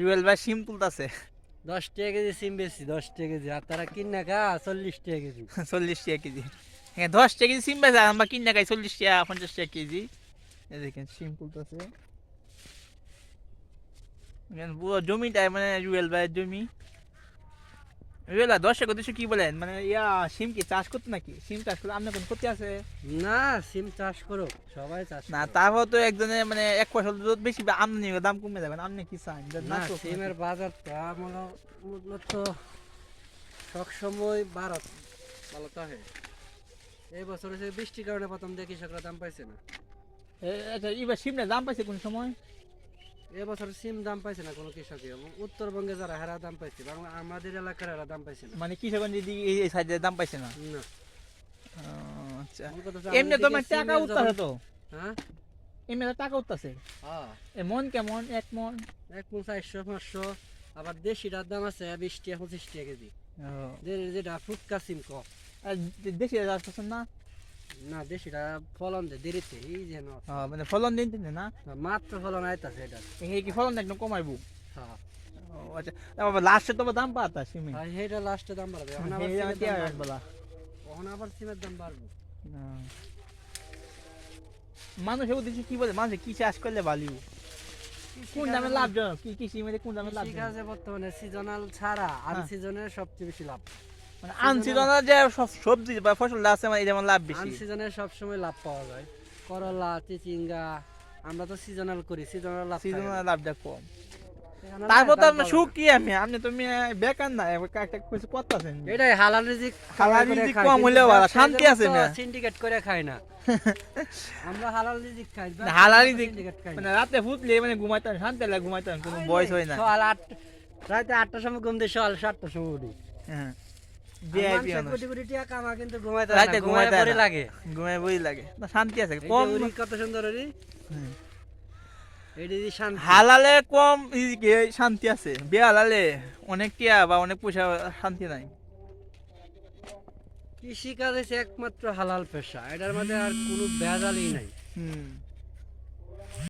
রুয়েল ভাই সিম তুলতাছে। দশ টাকা কেজি সিম বেশি দশ টাকা কেজি। আর তারা কিনা খা চল্লিশ টাকা কেজি। চল্লিশ টাকা কেজি। হ্যাঁ দশ টাকা কেজি সিম বেশি আমরা কিনে খাই চল্লিশ টাকা পঞ্চাশ টাকা কেজি। দেখেন সিম তুলতেছে। পুরো জমিটাই মানে রুয়েল ভাইয়ের জমি। রুয়েল ভাই দশ কি বলেন? মানে ইয়া সিম কি চাষ করতে নাকি? সিম চাষ করতে আপনার কোন ক্ষতি আছে? না সিম চাষ করো সবাই চাষ না তারপর তো একজনে মানে এক ফসল বেশি আমদানি দাম কমে যাবে আপনি কি চান? না সিমের বাজারটা মূল- মূলত সবসময় ভারত। ভালো থাকে এই বছর বৃষ্টির কারণে প্রথম দিয়ে কৃষকরা দাম পাইছে না। আচ্ছা এবার সিমটা দাম পাইছে কোন সময়? এবছর সিম দাম পাইছে না কোনো কৃষকই উত্তরবঙ্গে যারা হেরা দাম পাইছে বাংলা আমাদের এলাকার হেরা দাম পাইছে না। মানে কৃষকগঞ্জ এই সাইডে দাম পাইছে না? না। আচ্ছা। এমনি আমাদের তো মানে টাকা উঠতেছে তো। হ্যাঁ? এমনি টাকা উঠতেছে হ্যাঁ। এ মন কেমন? এক মন? এক মন চারশো পাঁচশো। আবার দেশিটার দাম আছে বিশ টাকা পঁচিশ টাকা কেজি। যেটা ফুটকা সিম ক দেশি চাষ না? না দেশিটা ফলন দেরিতে এই ও, মানে ফলন দিন দিন না? মাত্র ফলন আইতাছে এটা। এই কি ফলন একদম কমাইবো? হ্যাঁ। আচ্ছা লাস্টে তো দাম পাতা সিমে আর সেইটা লাস্টে দাম বাড়বে। এখন আবার কি দাম আর বাড়বে। এখন আবার সিমের দাম বাড়বে। মানুষের উদ্দেশ্যে কি বলে? মানুষ কি চাষ করলে ভালো কোন দামে লাভজনক? কি কৃষি মধ্যে কোন দামে লাভজনক? আছে বর্তমানে সিজনাল ছাড়া হ্যাঁ। আনসিজনের সবচেয়ে বেশি লাভ। মানে যে সব সবজি বা ফসল আছে মানে যেমন লাভ বেশি। আনসিজনে সবসময় লাভ পাওয়া যায়। করলা চিচিঙ্গা আমরা তো সিজনাল করি সিজনাল লাভ সিজনাল লাভটা কম। তারপর তো দাম সুখ কি আমি আপনি তো বেকার না একটা কিছু করতেছেন। এটাই হালাল রিজিক হালাল রিজিক কম হইলেও ভালো, শান্তি আছে মেয়ে। সিন্ডিকেট করে খাই না। আমরা হালাল রিজিক খাই না, হালাল রিজিক মানে রাতে ফুটলে মানে ঘুমাইতাম শান্তি লাগে ঘুমাইতাম কোনো বয়স হয় না। সকাল আট রাতে আটটার সময় ঘুম দিয়ে সকাল সাতটার সময় উঠি। হ্যাঁ। কোটি কোটি টাকা কামা কিন্তু ঘুমাইতে রাতে রাতে ঘুমাইতে ঘুমাইতে পরে লাগে। ঘুমাই বই লাগে। না শান্তি আছে এই যে কম কত সুন্দর উরি এটি শান্তি। হালালে কম শান্তি আছে। বেহালালে অনেক টিয়া বা অনেক পয়সা শান্তি নাই। কৃষি কাজ হচ্ছে একমাত্র হালাল পেশা। এটার মধ্যে আর কোনো ভেজালই নাই। হুম।